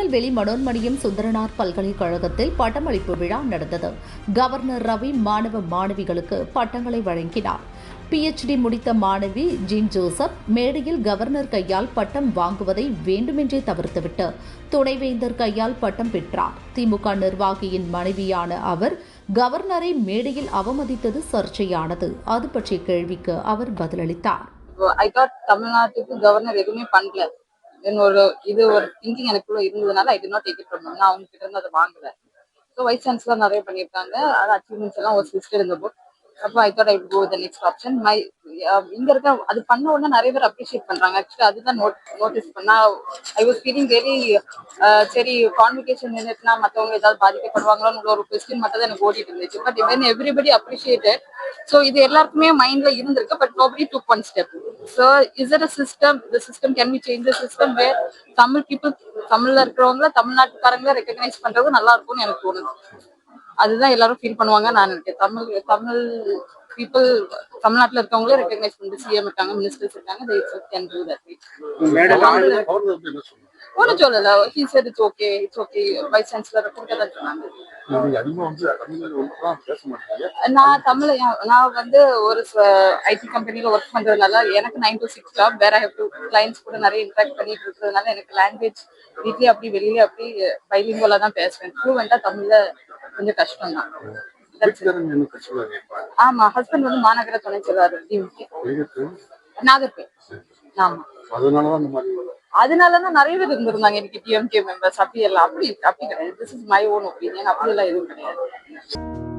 திருநெல்வேலி மனோன்மணியம் சுந்தரனார் பல்கலைக்கழகத்தில் பட்டமளிப்பு விழா நடந்தது. கவர்னர் ரவி மாணவ மாணவிகளுக்கு பட்டங்களை வழங்கினார். பிஎச்டி முடித்த மாணவி ஜீன் ஜோசப் மேடையில் கவர்னர் கையால் பட்டம் வாங்குவதை வேண்டுமென்றே தவிர்த்துவிட்டு துணைவேந்தர் கையால் பட்டம் பெற்றார். திமுக நிர்வாகியின் மனைவியான அவர் கவர்னரை மேடையில் அவமதித்தது சர்ச்சையானது. அது பற்றிய கேள்விக்கு அவர் பதிலளித்தார். ஐ தாட் தமிழ்நாட்டுக்கு கவர்னர் எதுவுமே பண்ணல. என்னோட இது ஒரு திங்கிங் எனக்குள்ள இருந்ததுனால I did not take it from நான் அவங்க கிட்ட இருந்து அதை வாங்கல. ஸோ வைஸ் சான்ஸ்லாம் நிறைய பண்ணியிருக்காங்க. அது அச்சீவ்மெண்ட்ஸ் எல்லாம் ஒரு லிஸ்ட் இந்த புக் அப்போ I thought I go the next option my இங்க இருக்க அது பண்ண உடனே நிறைய பேர் அப்ரிஷியேட் பண்றாங்க. ஆக்சுவலி அதுதான் நோட் நோட்டீஸ் பண்ணா I was feeling very sorry convocation நின்றுட்டுனா மற்றவங்க ஏதாவது பாதிக்கப்படுவாங்களோன்னு ஒரு கொஸ்டின் மட்டும் தான் எனக்கு ஓடிட்டு இருந்துச்சு. பட் இவன் எவ்ரிபடி அப்ரிஷியேட்டட் ஸோ இது எல்லாருக்குமே மைண்ட்ல இருந்திருக்கு. But nobody do one step so is it a system the system can be change the system where Tamil people தமிழ்ல இருக்கிறவங்கள தமிழ்நாட்டுக்காரங்கள ரெக்கக்னைஸ் பண்றது நல்லா இருக்கும்னு எனக்கு தோணுது அதுதான் எல்லாரும் ஃபீல் பண்ணுவாங்க நான் நினைக்கிறேன் தமிழ் தமிழ் பீப்புள் தமிழ்நாட்டுல இருக்கவங்களே ரெக்கக்னைஸ் பண்ணிட்டு சிஎம் இருக்காங்க மினிஸ்டர்ஸ் இருக்காங்க they கேன் டூ தட் ஒன்றும் சொல்லல. He said it's okay it's okay vice chancellor கொடுக்கதான் சொன்னாங்க. நான் தமிழ் நான் வந்து ஒரு ஐடி கம்பெனில ஒர்க் பண்றதுனால எனக்கு நைன் டு சிக்ஸ் ஜாப் வேற ஹேவ் டு கிளைண்ட்ஸ் கூட நிறைய இன்ட்ராக்ட் பண்ணிட்டு இருக்கிறதுனால எனக்கு லாங்குவேஜ் வீட்லயே அப்படி வெளியில அப்படி பைலிங்குவலா தான் பேசுவேன். ஃப்ளூவெண்டா தமிழ்ல கொஞ்சம் கஷ்டம் தான் ஆமா ஹஸ்பண்ட் வந்து மாநகர துணை செல்வார் நாகர்கோவில். ஆமா. அதனாலதான். அதனாலதான் நிறைய பேர் இருந்திருந்தாங்க எனக்கு டிஎம்கே மெம்பர்ஸ் அப்படி எல்லாம் அப்படி அப்படி கிடையாது. This is my own opinion அப்படி எல்லாம் எதுவும் கிடையாது.